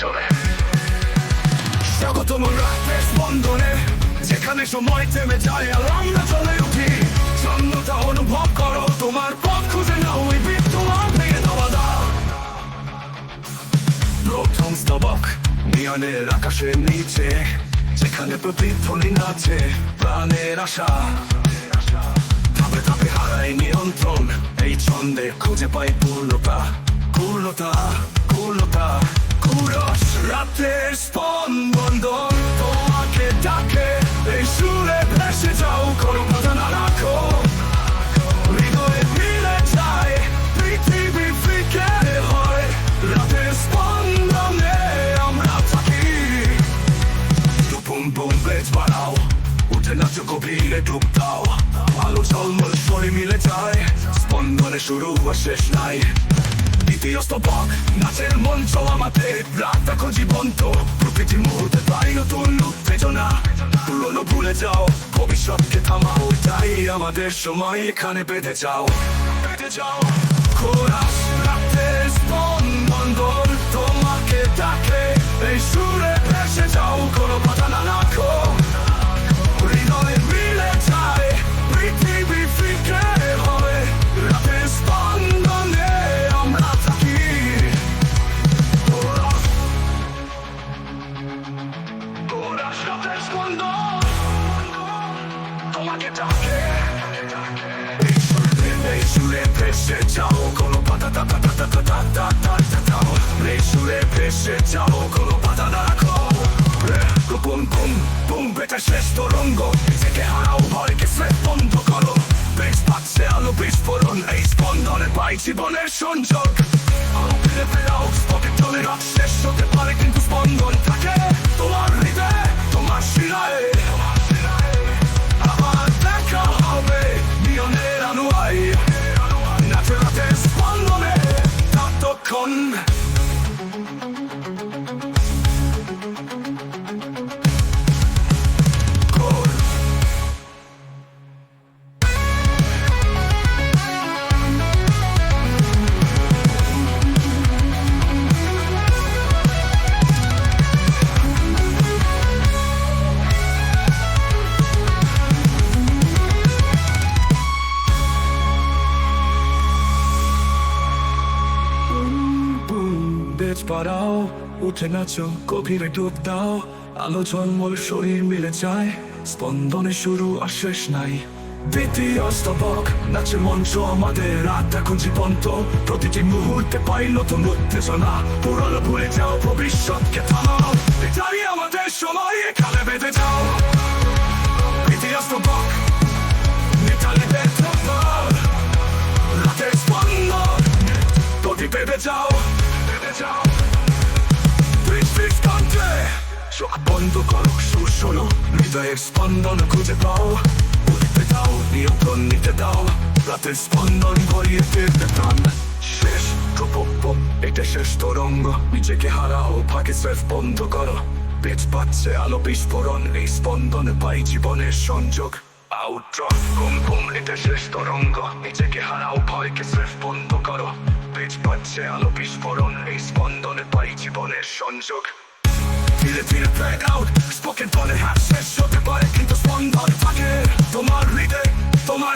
চলে স্বাগতম রাতে স্পন্দনে যেখানে সময় থেমে যায় আর আমরা চলে উঠি। শূন্যতা অনুভব করো, তোমার পথ খুঁজে নাও ওই বিদ্যমান ভেঙে দেওয়া দাও প্রথম স্তবক, নিয়নের আকাশের নিচে, যেখানে প্রতিধ্বনি নাচে প্রাণের আশা। ধাপে ধাপে হারাই নিয়ন্ত্রণ, এই ছন্দে খুঁজে পাই পূর্ণতা পূর্ণতা পূর্ণতা। কুরস রাতের স্পন্দন তোমাকে ডাকে, এই সুরে ভেসে যাও, কোনো কথা না রাখো। হৃদয়ে মিলে যায়, পৃথিবী ফিকে হয়। রাতের স্পন্দনে আমরা থাকি। বুম বুম বেজ বাড়াও, উঠে নাচো গভীরে ডুব দাও। আলো ঝলমল সরে মিলে যায়, স্পন্দনে শুরু শেষ নাই। দ্বিতীয় স্তবক, নাচের মঞ্চ আমাদের রাত দেখো জীবন্ত। প্রতিটি মুহূর্তে পাই নতুন উত্তেজনা পুরনো ভুলে যাও, ভবিষ্যৎকে থামাও তাই আমাদের সময় এখানে পেতে চাও। পেতে চাও। কোরাস রাতের স্পন্দন তোমাকে ডাকে এই সুরে ভেসে যাও, কোনো পাতা তা তা তা তা তা তা তা তা তা তা। ভেসে যাও, কোনো পাতা না রাখো বুম বুম বুম বেটা, শেষ তরঙ্গ। নিজেকে হারাও, ভয়কে ফ্রেট বন্ধ করো। বেশ পাচ্ছে আলো বিস্ফোরণ এই স্পন্দনে পাই জীবনের সংযোগ আলো ফিরে ফেরাও স্পটে চলে রাত শেষ হতে পারে কিন্তু স্পন্দন বেজ পাড়াও, উঠে নাচো, গভীরে ডুব দাও। আলো ঝলমল, শরীর মিলে যায়, স্পন্দনে শুরু আর শেষ নাই। দ্বিতীয় অস্তবক নাচে মঞ্চ আমাদের রাত, এখন জীবন্ত প্রতিটি মুহূর্তে পাই নতুন উত্তেজনা। পুরনো ভুলে যাও, ভবিষ্যৎকে থামাও। বন্ধ করো সুর শোনো হৃদয়ের স্পন্দন খুঁজে পাও উঠতে দাও নিয়ন্ত্রণ নিতে দাও রাতের স্পন্দন গড়িয়ে ফিরতে প্রাণ শেষ প্রপম এটা শেষ তরঙ্গ নিজেকে হারাও ফাঁকে সেফ বন্ধ করো পেট পাচ্ছে আলো বিস্ফোরণ এই স্পন্দনে পাই জীবনের সংযোগ আউট্র ঘুম ঘুম এটা শেষ তরঙ্গ নিজেকে হারাও ভয়কে সেফ বন্ধ করো পেট পাচ্ছে আলো বিস্ফোরণ এই স্পন্দনে পাই জীবনের সংযোগ ধীরে ধীরে ব্রেক আউট স্পোকেন বলে হাত শেষ হতে পারে কিন্তু স্পন্দন থাকে তোমার হৃদয় তোমার